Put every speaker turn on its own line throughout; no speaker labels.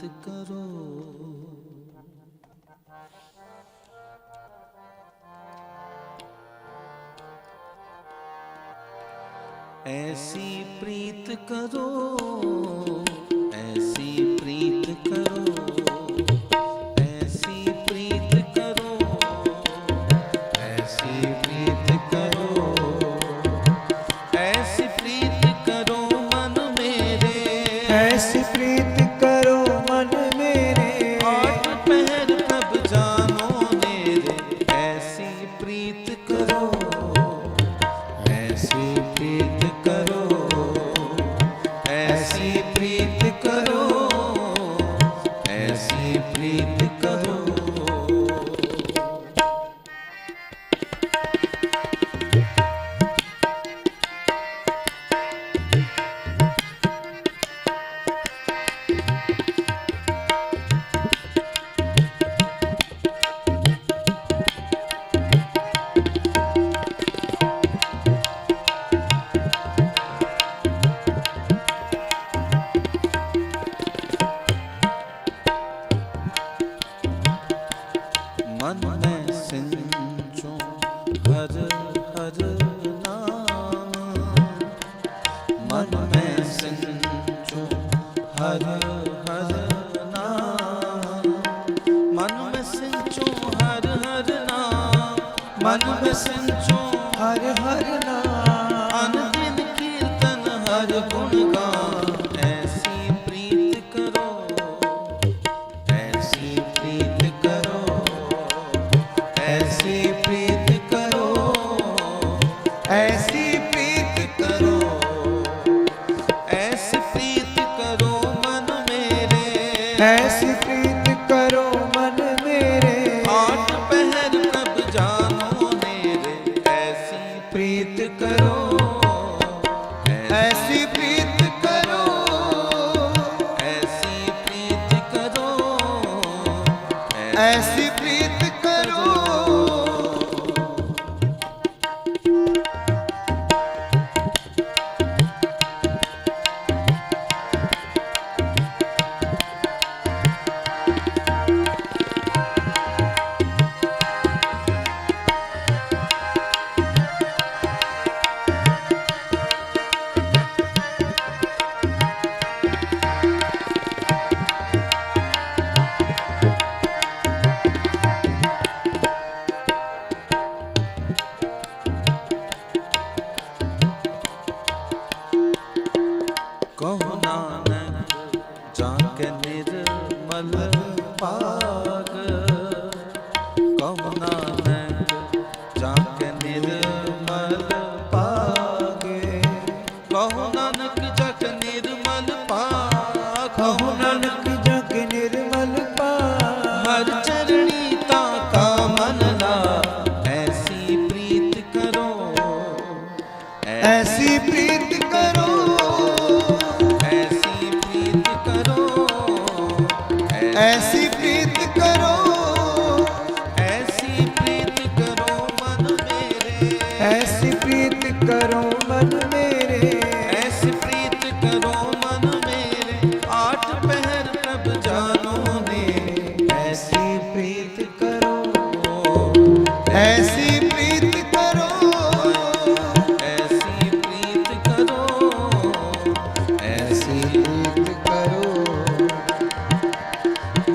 ਮਤ ਕਰੋ।
ਐਸੀ ਪ੍ਰੀਤ ਕਰੋ
ਐਸੀ ਪ੍ਰੀਤ ਕਰੋ ऐसी ਮਨ ਮੈਂ ਸਿੰਚੋ
ਹਰ ਹਰ ਨਾਮ ਮਨ ਮੈਂ ਸਿੰਚੋ
ਹਰ ਹਰ ਨਾਮ ਮਨ ਹਰ ਹਰ ਨਾਮ ਮਨ
ਹਰ ਹਰ
ਐਸੀ ਪ੍ਰੀਤ ਕਰੋ ਮਨ ਮੇਰੇ। ਆਠ ਪਹਿਰ ਪ੍ਰਭ ਜਾਨੋ ਮੇਰੇ। ਐਸੀ ਪ੍ਰੀਤ ਕਰੋ। ਐਸੀ ਪ੍ਰੀਤ ਕਰੋ।
ਐਸੀ ਪ੍ਰੀਤ ਕਰੋ। ਐਸੀ ਬੀਤ ਕਰੋ।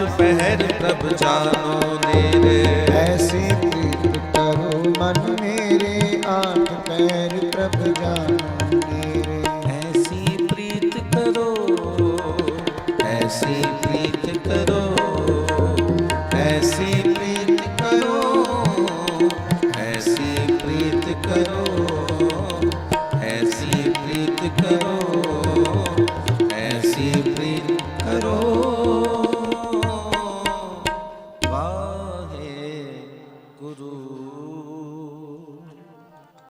ਗੁਣ ਪਹਿਰ ਪ੍ਰਭ ਜਾਨੋ ਨੀਰੇ।
ਐਸੀ ਪ੍ਰੀਤ ਕਰੋ ਮਨ ਮੇਰੇ ਆਠ ਪੈਰ ਪ੍ਰਭ ਜਾਨੋ ਨੀਰੇ।